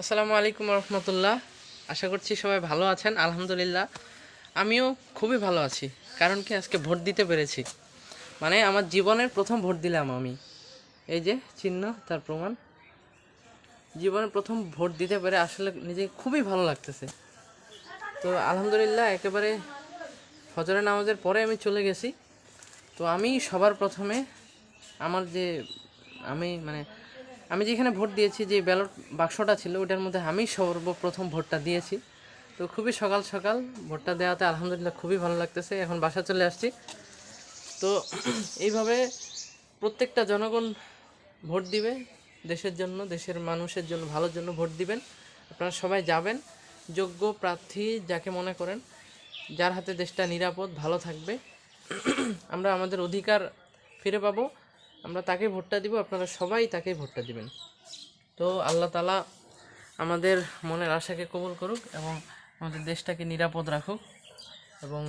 আসসালামু আলাইকুম রহমতুল্লাহ। আশা করছি সবাই ভালো আছেন, আলহামদুলিল্লাহ। আমিও খুবই ভালো আছি, কারণ কি আজকে ভোট দিতে পেরেছি। মানে আমার জীবনের প্রথম ভোট দিলাম আমি। এই যে চিহ্ন, তার প্রমাণ। জীবনের প্রথম ভোট দিতে পেরে আসলে নিজে খুবই ভালো লাগতেছে। তো আলহামদুলিল্লাহ, একেবারে ফজরের নামাজের পরে আমি চলে গেছি। তো আমি সবার প্রথমে আমার যে আমি মানে আমি যেখানে ভোট দিয়েছি, যে ব্যালট বাক্সটা ছিল ওটার মধ্যে আমি সর্বপ্রথম ভোটটা দিয়েছি। তো খুবই সকাল সকাল ভোটটা দেওয়াতে আলহামদুলিল্লাহ খুবই ভালো লাগতেছে। এখন বাসা চলে আসছি। তো এইভাবে প্রত্যেকটা জনগণ ভোট দিবে, দেশের জন্য, দেশের মানুষের জন্য, ভালোর জন্য ভোট দিবেন। আপনারা সবাই যাবেন, যোগ্য প্রার্থী যাকে মনে করেন, যার হাতে দেশটা নিরাপদ, ভালো থাকবে। আমরা আমাদের অধিকার ফিরে পাবো। আমরা তাকে ভোটটা দিব, আপনারা সবাই তাকে ভোটটা দিবেন। তো আল্লাহ তালা আমাদের মনের আশাকে কবল করুক এবং আমাদের দেশটাকে নিরাপদ রাখুক এবং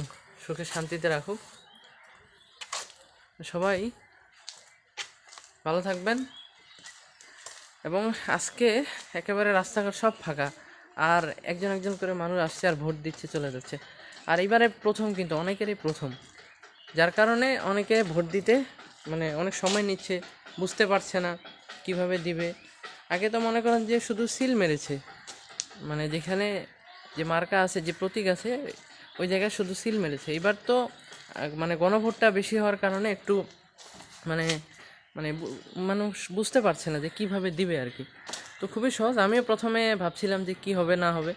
সুখে শান্তিতে রাখুক। সবাই ভালো থাকবেন এবং আজকে একেবারে রাস্তাঘাট সব ফাঁকা, আর একজন একজন করে মানুষ আসছে আর ভোট দিচ্ছে, চলে যাচ্ছে। আর এবারে প্রথম কিন্তু, অনেকেরই প্রথম। যার কারণে অনেকে ভোট দিতে মানে অনেক সময় নিচ্ছে, বুঝতে পারছে না কীভাবে দিবে। আগে তো মনে করেন যে শুধু সিল মেরেছে। মানে যেখানে যে মার্কা আছে, যে প্রতীক আছে, ওই জায়গায় শুধু সিল মেরেছে। এবার তো মানে গণভোটটা বেশি হওয়ার কারণে একটু মানে মানে মানুষ বুঝতে পারছে না যে কীভাবে দিবে আর কি। তো খুবই সহজ। আমিও প্রথমে ভাবছিলাম যে কি হবে, না হবে।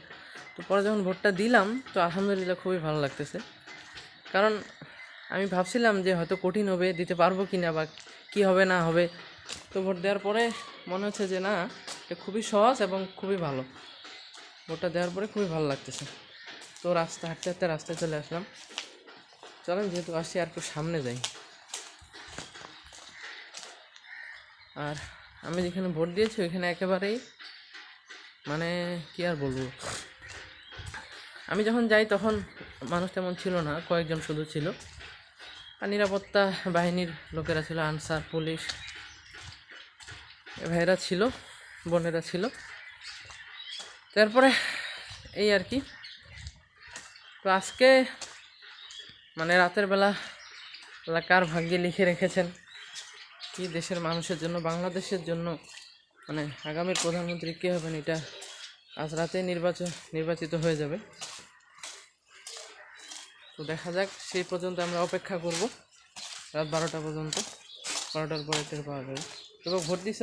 তো পরে যখন ভোটটা দিলাম, তো আলহামদুলিল্লাহ খুবই ভালো লাগতেছে। কারণ আমি ভাবছিলাম যে হয়তো কঠিন হবে, দিতে পারব কি না বা কী হবে না হবে। তো ভোট দেওয়ার পরে মনে হচ্ছে যে না, এটা খুবই সহজ এবং খুবই ভালো। ভোটটা দেওয়ার পরে খুবই ভালো লাগতেছে। তো রাস্তা হাঁটতে হাঁটতে রাস্তায় চলে আসলাম। চলেন, যেহেতু আসছি, আর একটু সামনে যাই। আর আমি যেখানে ভোট দিয়েছি, ওইখানে একেবারেই মানে কি আর বলব? আমি যখন যাই, তখন মানুষ তেমন ছিল না, কয়েকজন শুধু ছিল। আর নিরাপত্তা বাহিনীর লোকেরা ছিল, আনসার, পুলিশ। এ ভাইয়েরা ছিল, বোনেরা ছিল। তারপরে এই আর কি। তো আজকে মানে রাতের বেলা কার ভাগ্যে লিখে রেখেছেন? কি দেশের মানুষের জন্য, বাংলাদেশের জন্য? মানে আগামীর প্রধানমন্ত্রী কে হবেন? এটা আজ রাতে নির্বাচন, নির্বাচিত হয়ে যাবে। তো দেখা যাক সেই পর্যন্ত আমরা অপেক্ষা করব। রাত বারোটা পর্যন্ত। বারোটার পরে টের পাওয়া যাবে। তোকে ভোট দিছ?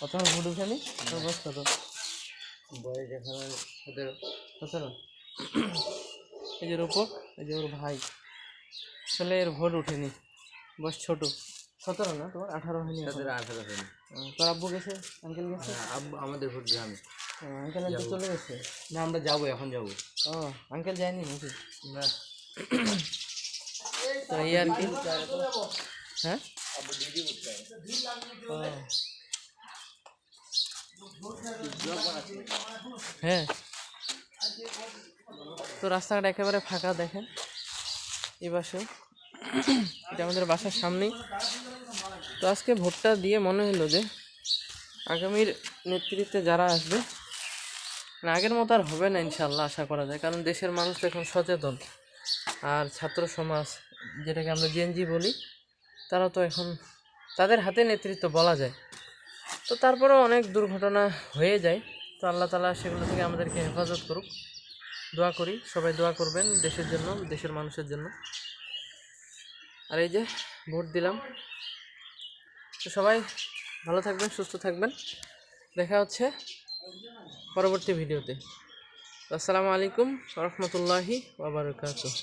কত ভোট উঠেনি? তোর বয়স কত? বয়স এখানে সতেরো। সতেরো? এই যে রূপক এই যে ওর ভাই। আসলে এর ভোট উঠেনি। বয়স ছোট। সতেরো না তোমার? আঠারো হয়নি। আঠারো হয়নি। তোর আব্বু গেছে? আঙ্কেল গেছে? হ্যাঁ, আব্বু আমাদের ভোট গ্রামে আঙ্কেল আন্টি চলে গেছে? না আমরা যাব এখন যাব। ও আঙ্কেল যায়নি নাকি? না। তো এই আর কি? হ্যাঁ? হ্যাঁ। তো রাস্তাঘাট একেবারে ফাঁকা দেখেন। এই বাসে এটা আমাদের বাসার সামনেই। তো আজকে ভোটটা দিয়ে মনে হলো যে আগামীর নেতৃত্বে যারা আসবে না, আগের মতো আর হবে না ইনশাল্লাহ আশা করা যায়। কারণ দেশের মানুষ তো এখন সচেতন। আর ছাত্র সমাজ, যেটাকে আমরা জেনজি বলি, তারা তো এখন তাদের হাতে নেতৃত্ব বলা যায়। তো তারপরেও অনেক দুর্ঘটনা হয়ে যায়। তো আল্লাহ তালা সেগুলো থেকে আমাদেরকে হেফাজত করুক। দোয়া করি, সবাই দোয়া করবেন দেশের জন্য, দেশের মানুষের জন্য। আর এই যে ভোট দিলাম। তো সবাই ভালো থাকবেন, সুস্থ থাকবেন। দেখা হচ্ছে পরবর্তী ভিডিওতে। আসসালামু আলাইকুম রহমতুল্লাহি ওবরাকাতুহ